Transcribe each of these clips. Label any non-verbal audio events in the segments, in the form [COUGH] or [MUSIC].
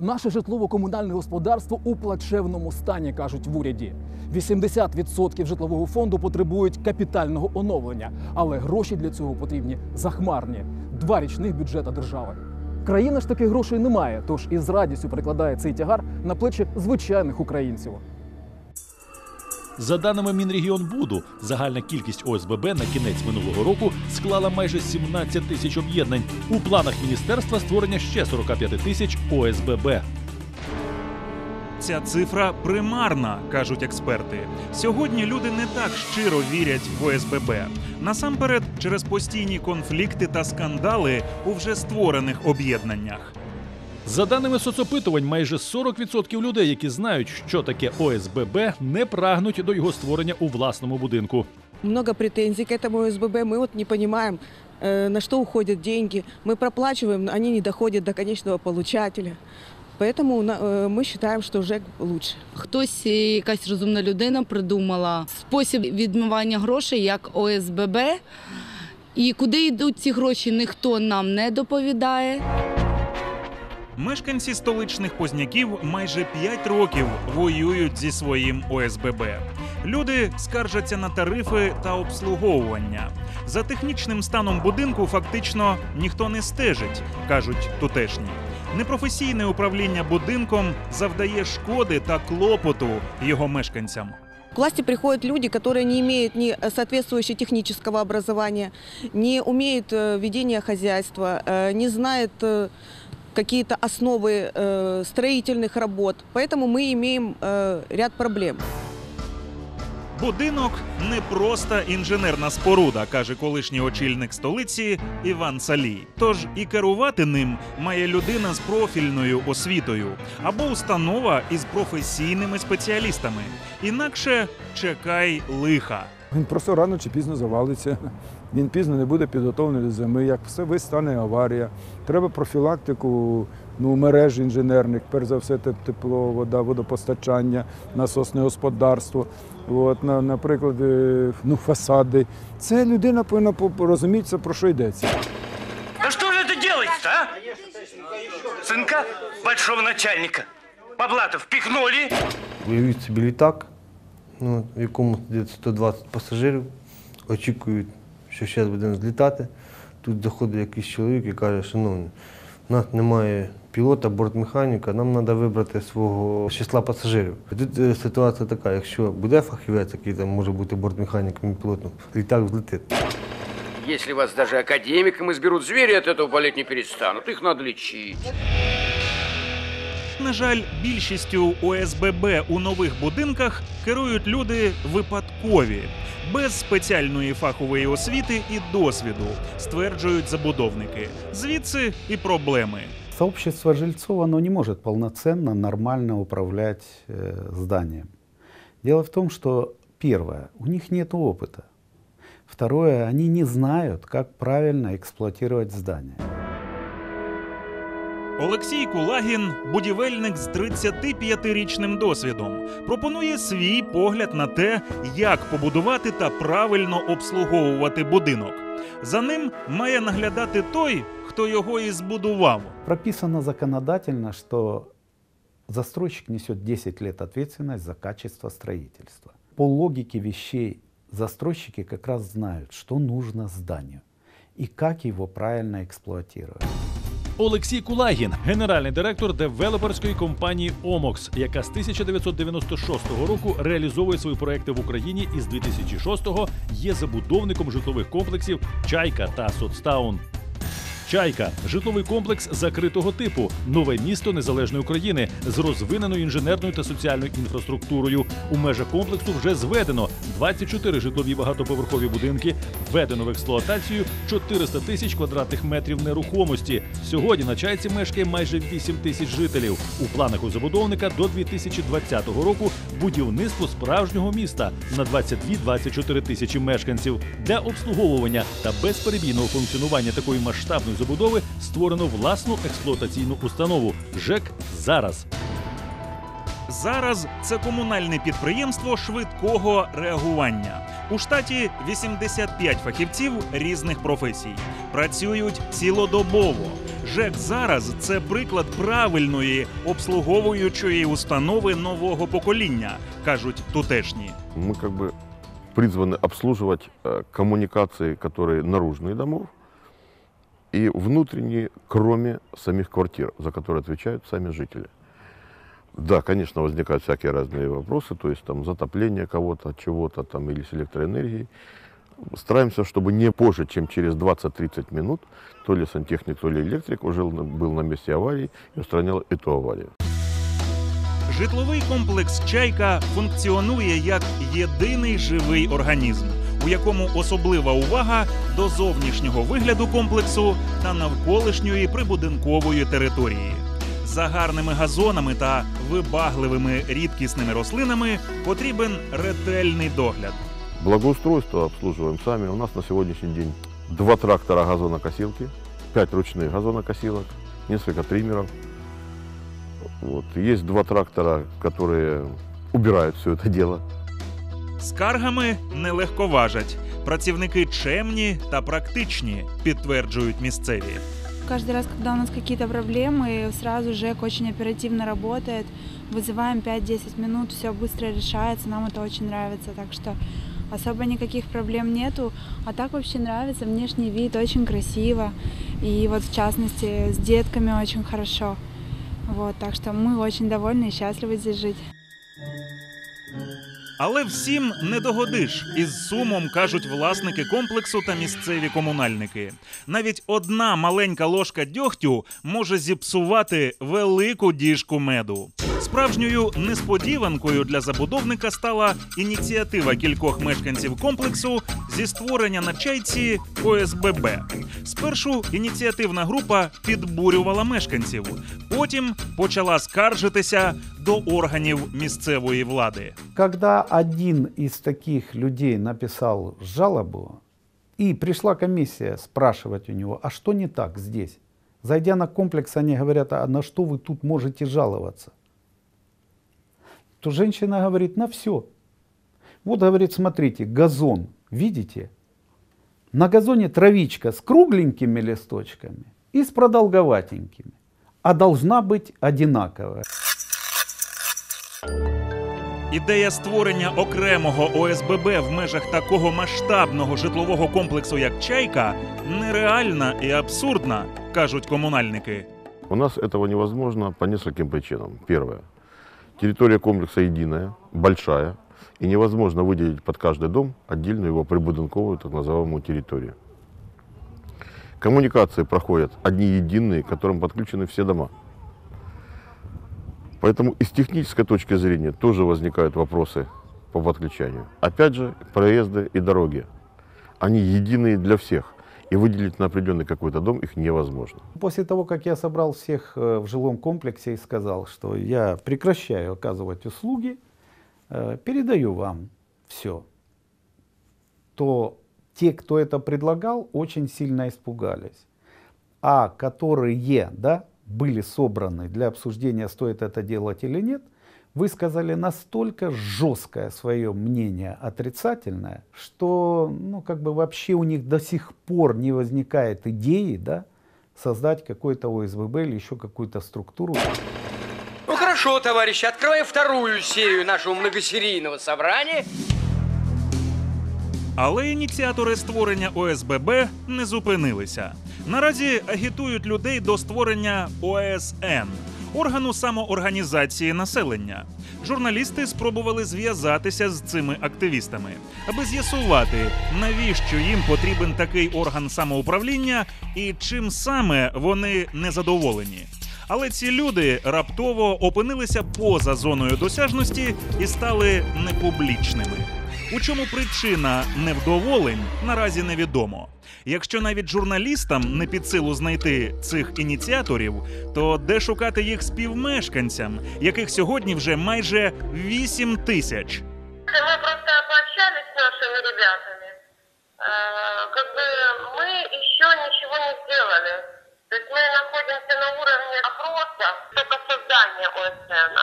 Наше житлово-комунальне господарство у плачевному стані, кажуть в уряді. 80% житлового фонду потребують капітального оновлення, але гроші для цього потрібні захмарні два річних бюджета держави. Країна ж таких грошей немає, тож із радістю перекладає цей тягар на плечі звичайних українців. За даними Мінрегіонбуду, загальна кількість ОСББ на кінець минулого року склала майже 17 тисяч об'єднань. У планах міністерства створення ще 45 тисяч ОСББ. Ця цифра примарна, кажуть експерти. Сьогодні люди не так щиро вірять в ОСББ. Насамперед, через постійні конфлікти та скандали у вже створених об'єднаннях. За даними соцопитувань, майже 40% людей, які знають, що таке ОСББ, не прагнуть до його створення у власному будинку. Много претензий к этому СББ. Мы вот не понимаем, э, на что уходят деньги. Мы проплачиваем, но они не доходят до конечного получателя. Поэтому на- э, мы считаем, что ЖЭК лучше. Хтось, е, якась розумна людина, придумала спосіб відмивання грошей як ОСББ. І куди йдуть ці гроші, ніхто нам не доповідає. Мешканці столичних позняків майже 5 років воюють зі своїм ОСББ. Люди скаржаться на тарифи та обслуговування. За технічним станом будинку фактично ніхто не стежить, кажуть тутешні. Непрофесійне управління будинком завдає шкоди та клопоту його мешканцям. К власти приходят люди, которые не имеют ни э, соответствующего технического образования, не умеют э, ведения хозяйства, э, не знают э, какие-то основы э, строительных работ. Поэтому мы имеем э, ряд проблем. Будинок не просто інженерна споруда, каже колишній очільник столиці Іван Салій. Тож і керувати ним має людина з профільною освітою або установа із професійними спеціалістами. Інакше чекай лиха. Він просто рано чи пізно завалиться. Він пізно не буде підготовлений до зими. Як все весь стане аварія. Треба профілактику ну, мереж інженерних, перш за все, тепло, вода, водопостачання, насосне господарство. От, на, наприклад, е, ну, фасади. Це людина повинна по- розумітися, про що йдеться. Да что же это делается, а? Сынка большого начальника. Бабла-то впихнули. Уявіть собі літак, ну, в якому сидить 120 пасажирів, очікують, що зараз будемо злітати. Тут заходить якийсь чоловік і каже, шановні, у нас немає пілота, бортмеханіка, нам треба вибрати свого числа пасажирів. Тут е, ситуація така, якщо буде фахівець, який там може бути бортмеханіком і пілотом, літак взлетить. Если вас даже академиком изберут, звери от этого болеть не перестанут. Их надо лечить. На жаль, більшістю ОСББ у нових будинках керують люди випадкові, без спеціальної фахової освіти і досвіду, стверджують забудовники. Звідси і проблеми. Сообщество жильцов оно не может полноценно, нормально управлять э, зданием. Дело в том, что первое, у них нет опыта. Второе, они не знают, как правильно эксплуатировать здание. Олексій Кулагін, будівельник з 35-річним досвідом, пропонує свій погляд на те, як побудувати та правильно обслуговувати будинок. За ним має наглядати той, хто його і збудував. Прописано законодательно, что застройщик несет 10 лет ответственность за качество строительства. По логике вещей застройщики как раз знают, что нужно зданию и как его правильно эксплуатировать. Олексій Кулагін, генеральний директор девелоперської компанії Омокс, яка з 1996 року реалізовує свої проекти в Україні і з 2006-го є забудовником житлових комплексів Чайка та Соцтаун. Чайка житловий комплекс закритого типу, нове місто незалежної України з розвиненою інженерною та соціальною інфраструктурою. У межах комплексу вже зведено 24 житлові багатоповерхові будинки, введено в експлуатацію 400 тисяч квадратних метрів нерухомості. Сьогодні на чайці мешкає майже 8 тисяч жителів. У планах у забудовника до 2020 року будівництво справжнього міста на 22-24 тисячі мешканців. Для обслуговування та безперебійного функціонування такої масштабної забудови створено власну експлуатаційну установу ЖЕК зараз. Зараз це комунальне підприємство швидкого реагування. У штаті 85 фахівців різних професій. Працюють цілодобово. ЖЕК зараз це приклад правильної обслуговуючої установи нового покоління, кажуть тутешні. Мы как бы призваны обслуживать э, коммуникации, которые наружные домов и внутренние, кроме самих квартир, за которые отвечают сами жители. Да, конечно, возникают всякие разные вопросы, то есть там затопление кого-то, от чего-то там или с электроэнергией. Стараемся, чтобы не позже, чем через 20-30 минут, то ли сантехник, то ли электрик уже на- был на месте аварии и устранял эту аварию. Житловий комплекс Чайка функціонує як єдиний живий організм, у якому особлива увага до зовнішнього вигляду комплексу та навколишньої прибудинкової території. За гарними газонами та вибагливими рідкісними рослинами потрібен ретельний догляд. Благоустройство обслуживаем сами. У нас на сегодняшний день два трактора газонокосилки, пять ручных газонокосилок, несколько триммеров. Вот. Есть два трактора, которые убирают все это дело. Скаргами нелегко важать. Працівники чемні та практичні, підтверджують місцеві. Каждый раз, когда у нас какие-то проблемы, сразу ЖЭК очень оперативно работает. Вызываем 5-10 минут, все быстро решается, нам это очень нравится. Так что особо никаких проблем нету. А так вообще нравится, внешний вид очень красиво. И вот в частности с детками очень хорошо. Вот, так что мы очень довольны и счастливы здесь жить. Але всім не догодиш. Із сумом кажуть власники комплексу та місцеві комунальники. Навіть одна маленька ложка дьогтю може зіпсувати велику діжку меду. Справжньою несподіванкою для забудовника стала ініціатива кількох мешканців комплексу зі створення на чайці ОСББ. Спершу ініціативна група підбурювала мешканців, потім почала скаржитися до органів місцевої влади. Когда один из таких людей написал жалобу, и пришла комиссия спрашивать у него, а что не так здесь? Зайдя на комплекс, они говорят, а на что вы тут можете жаловаться? То женщина говорит, на все. Вот, говорит, смотрите, газон, Видите? На газоне травичка с кругленькими листочками и с продолговатенькими, а должна быть одинаковая. Ідея створення окремого ОСББ в межах такого масштабного житлового комплексу, як Чайка, нереальна і абсурдна, кажуть комунальники. У нас этого невозможно по нескольким причинам. Первое. Территория комплекса единая, большая, и невозможно выделить под каждый дом отдельную его прибудинковую так называемую территорию. Коммуникации проходят одни единые, к которым подключены все дома. Поэтому и с технической точки зрения тоже возникают вопросы по подключению. Опять же, проезды и дороги. Они единые для всех. И выделить на определенный какой-то дом их невозможно. После того, как я собрал всех э, в жилом комплексе и сказал, что я прекращаю оказывать услуги, передаю вам все, то те, кто это предлагал, очень сильно испугались. А которые да, были собраны для обсуждения, стоит это делать или нет, высказали настолько жесткое свое мнение отрицательное, что ну, как бы вообще у них до сих пор не возникает идеи да, создать какой-то ОСББ или еще какую-то структуру. Хорошо, товарищи, открываем вторую серию нашего многосерийного собрания. Але ініціатори створення ОСББ не зупинилися. Наразі агітують людей до створення ОСН органу самоорганізації населення. Журналісти спробували зв'язатися з цими активістами, аби з'ясувати, навіщо їм потрібен такий орган самоуправління і чим саме вони незадоволені. Але ці люди раптово опинилися поза зоною досяжності і стали непублічними. У чому причина невдоволень наразі невідомо. Якщо навіть журналістам не під силу знайти цих ініціаторів, то де шукати їх співмешканцям, яких сьогодні вже майже 8 тисяч. Мы просто пообщались с нашими ребятами. Э, Как бы мы еще ничего не сделали. То есть мы находимся на уровне опроса, только создания ОСН.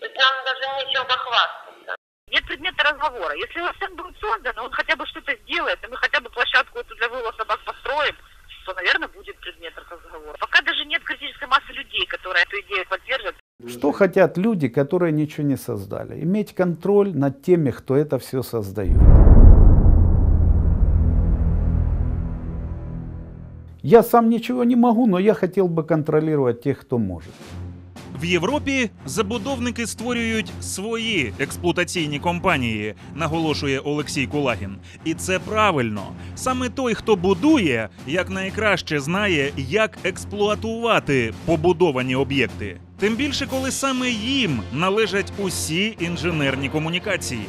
То есть нам даже нечем похвастаться. Нет предмета разговора. Если ОСН будет создан, он хотя бы что-то сделает, и мы хотя бы площадку эту для выла собак построим, то, наверное, будет предмет разговора. Пока даже которые эту идею поддержат. Что хотят люди, которые ничего не создали? Иметь контроль над теми, кто это все создает. Я сам ничего не могу, но я хотел бы контролировать тех, кто может. В Європі забудовники створюють свої експлуатаційні компанії, наголошує Олексій Кулагін. І це правильно. Саме той, хто будує, якнайкраще знає, як експлуатувати побудовані об'єкти. Тим більше, коли саме їм належать усі інженерні комунікації.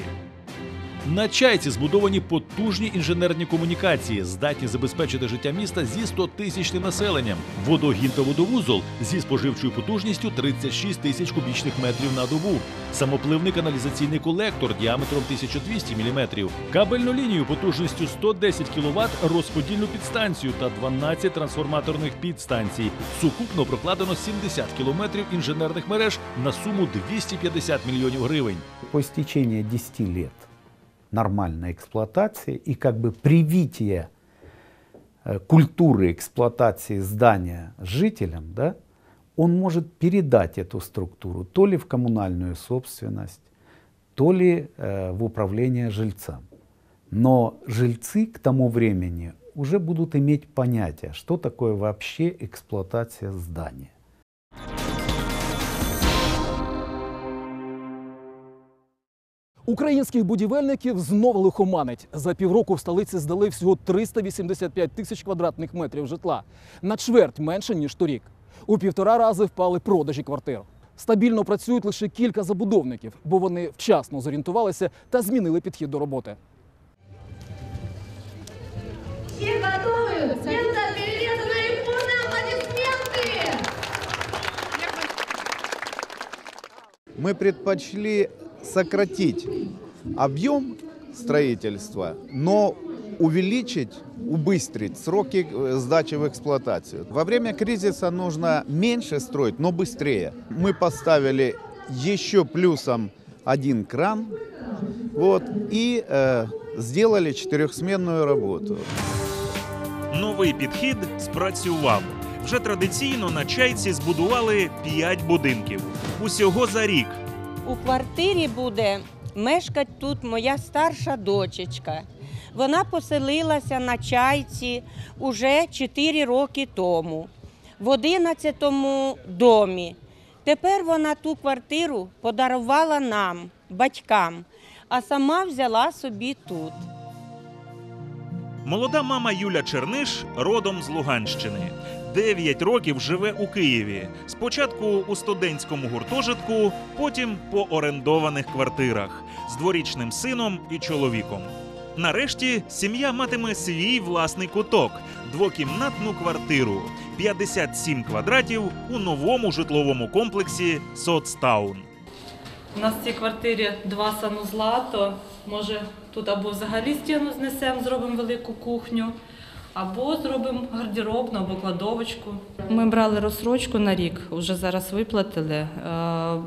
На чайці збудовані потужні інженерні комунікації, здатні забезпечити життя міста зі 100 тисячним населенням. Водогін та водовузол зі споживчою потужністю 36 тисяч кубічних метрів на добу. Самопливний каналізаційний колектор діаметром 1200 мм, кабельну лінію потужністю 110 кВт, розподільну підстанцію та 12 трансформаторних підстанцій. Сукупно прокладено 70 кілометрів інженерних мереж на суму 250 мільйонів гривень. По истечении 10 лет нормальной эксплуатации и как бы привития э, культуры эксплуатации здания жителям, да, он может передать эту структуру то ли в коммунальную собственность, то ли э, в управление жильцам. Но жильцы к тому времени уже будут иметь понятие, что такое вообще эксплуатация здания. Українських будівельників знову лихоманить. За півроку в столиці здали всього 385 тисяч квадратних метрів житла. На чверть менше, ніж торік. У півтора рази впали продажі квартир. Стабільно працюють лише кілька забудовників, бо вони вчасно зорієнтувалися та змінили підхід до роботи. Все готовы? Место перерезано и полные аплодисменты! мы предпочли сократить объем строительства, но увеличить, убыстрить сроки э, сдачи в эксплуатацию. Во время кризиса нужно меньше строить, но быстрее. Мы поставили еще плюсом один кран вот, и э, сделали четырехсменную работу. Новий підхід спрацював. Вже традиційно на чайці збудували 5 будинків. Усього за рік. у квартирі буде мешкати тут моя старша дочечка. Вона поселилася на чайці уже 4 роки тому, в 11-му домі. Тепер вона ту квартиру подарувала нам, батькам, а сама взяла собі тут. Молода мама Юля Черниш родом з Луганщини. Дев'ять років живе у Києві. Спочатку у студентському гуртожитку, потім по орендованих квартирах з дворічним сином і чоловіком. Нарешті сім'я матиме свій власний куток двокімнатну квартиру 57 квадратів у новому житловому комплексі Соцтаун. У нас в цій квартирі два санузла, то може тут або взагалі стіну знесемо, зробимо велику кухню, або зробимо гардеробну або кладовочку. Ми брали розсрочку на рік, вже зараз виплатили. Е,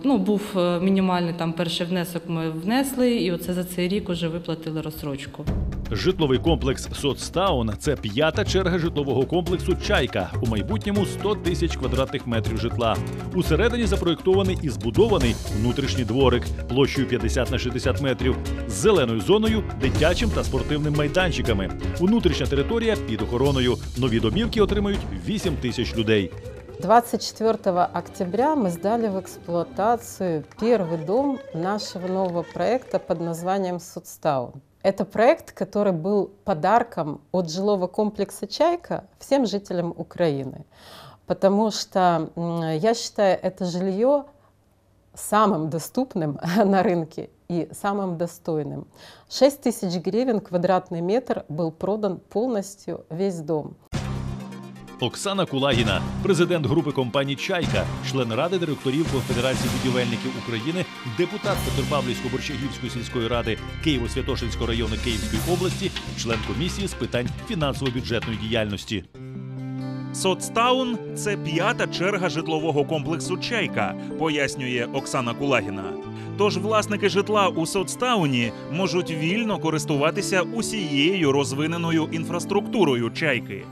Ну, був е, мінімальний там перший внесок ми внесли, і оце за цей рік вже виплатили розсрочку. Житловий комплекс Соцтаун це п'ята черга житлового комплексу Чайка. У майбутньому 100 тисяч квадратних метрів житла. Усередині запроєктований і збудований внутрішній дворик площею 50 на 60 метрів з зеленою зоною, дитячим та спортивним майданчиками. Внутрішня територія під охороною. Нові домівки отримають 8 тисяч людей. 24 октября мы сдали в эксплуатацию первый дом нашего нового проекта под названием «Судстаун». Это проект, который был подарком от жилого комплекса «Чайка» всем жителям Украины. Потому что, м, я считаю, это жилье самым доступным [LAUGHS] на рынке и самым достойным. 6 тысяч гривен квадратный метр был продан полностью весь дом. Оксана Кулагіна, президент групи компаній Чайка, член ради директорів Конфедерації будівельників України, депутат Петропавлівсько-Борщагівської сільської ради Києво-Святошинського району Київської області, член комісії з питань фінансово-бюджетної діяльності. Соцтаун це п'ята черга житлового комплексу Чайка, пояснює Оксана Кулагіна. Тож власники житла у соцтауні можуть вільно користуватися усією розвиненою інфраструктурою чайки.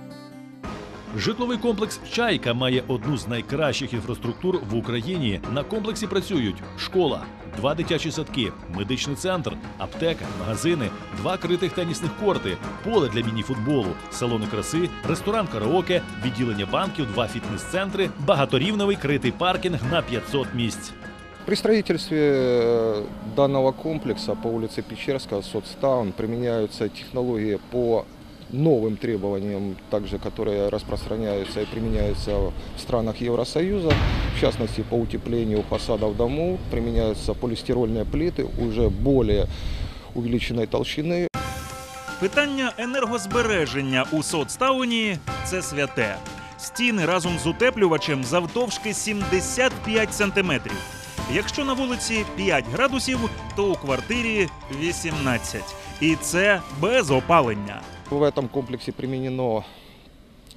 Житловий комплекс Чайка має одну з найкращих інфраструктур в Україні. На комплексі працюють школа, два дитячі садки, медичний центр, аптека, магазини, два критих тенісних корти, поле для міні-футболу, салони краси, ресторан караоке, відділення банків, два фітнес-центри, багаторівневий критий паркінг на 500 місць. При строительстве э, данного комплекса по улице Печерского, Соцтаун, применяются технологии по новым требованиям, также которые распространяются и применяются в странах Евросоюза. В частности, по утеплению фасадов домов применяются полистирольные плиты уже более увеличенной толщины. Питання енергозбереження у соцтауні це святе. Стіни разом з утеплювачем завдовжки 75 сантиметрів. Якщо на вулиці 5 градусів, то у квартирі 18. І це без опалення. В этом комплексе применено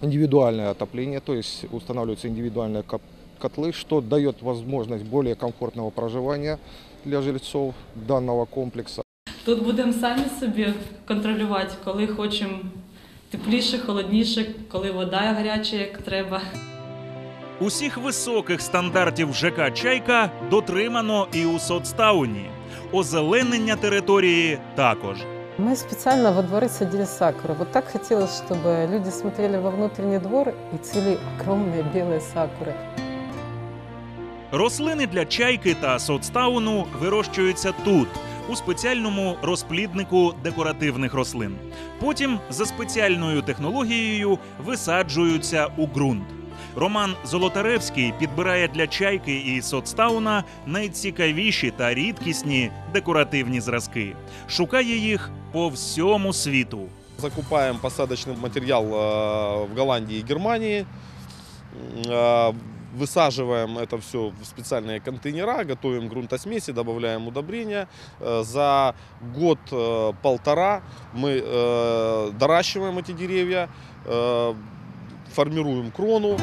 индивидуальное отопление, то есть устанавливаются индивидуальные кот- котлы, что дает возможность более комфортного проживания для жильцов данного комплекса. Тут будемо самі собі контролювати, коли хочемо тепліше, холодніше, коли вода гаряча, як треба. Усіх високих стандартів ЖК Чайка дотримано і у соцтауні. Озеленення території також. Мы специально во дворы садили сакуры. Вот так хотелось, чтобы люди смотрели во внутренний двор и цвели огромные белые сакуры. Рослини для чайки та соцтауну вирощуються тут, у спеціальному розпліднику декоративних рослин. Потім за спеціальною технологією висаджуються у ґрунт. Роман Золотаревський підбирає для чайки і соцтауна найцікавіші та рідкісні декоративні зразки. Шукає їх по всьому світу. Закупаем посадочный материал э, в Голландии и Германии. Э, Высаживаем это все в специальные контейнера, готовим грунтосмеси, добавляем удобрения. Э, За год-полтора мы э, доращиваем эти деревья, э, Формируем крону.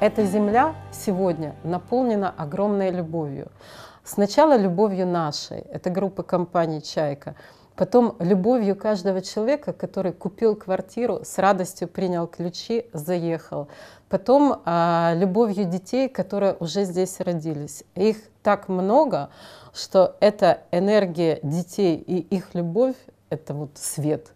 Эта земля сегодня наполнена огромной любовью. Сначала любовью нашей, это группа компаний «Чайка», потом любовью каждого человека, который купил квартиру, с радостью принял ключи, заехал. Потом а, любовью детей, которые уже здесь родились. Их так много, что эта энергия детей и их любовь — это вот свет.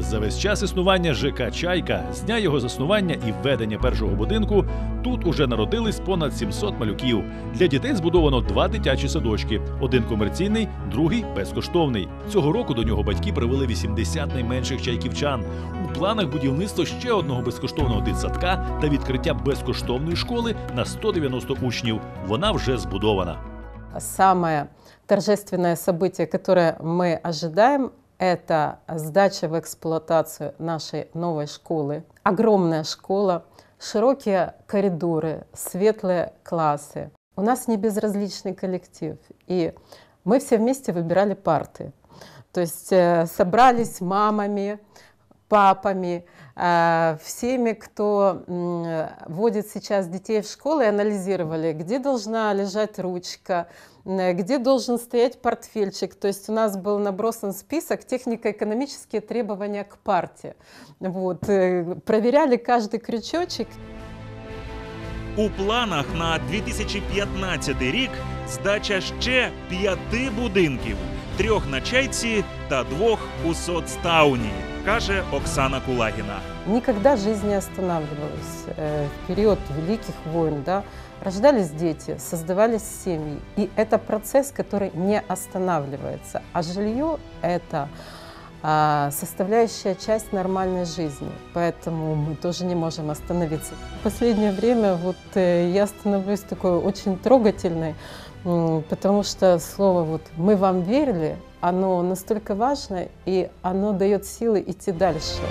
За весь час існування ЖК Чайка, з дня його заснування і введення першого будинку, тут уже народились понад 700 малюків. Для дітей збудовано два дитячі садочки: один комерційний, другий безкоштовний. Цього року до нього батьки привели 80 найменших чайківчан. У планах будівництво ще одного безкоштовного дитсадка та відкриття безкоштовної школи на 190 учнів. Вона вже збудована. Самое торжественное событие, которое мы ожидаем, это сдача в эксплуатацию нашей новой школы. Огромная школа, широкие коридоры, светлые классы. У нас не безразличный коллектив, и мы все вместе выбирали парты. То есть э, собрались мамами, папами, э, всеми, кто водит сейчас детей в школу, и анализировали, где должна лежать ручка, где должен стоять портфельчик. То есть у нас был набросан список технико-экономические требования к парте. Вот, э, проверяли каждый крючочек. У планах на 2015 рік здача ще п'яти будинків: трьох на чайці та двох у соцтауні, каже Оксана Кулагіна. Никогда жизнь не останавливалась. Э, В период великих войн да, рождались дети, создавались семьи. И это процесс, который не останавливается. А жилье – это а, составляющая часть нормальной жизни. Поэтому мы тоже не можем остановиться. В последнее время вот э, я становлюсь такой очень трогательной, потому что слово вот «мы вам верили», оно настолько важно, и оно дает силы идти дальше.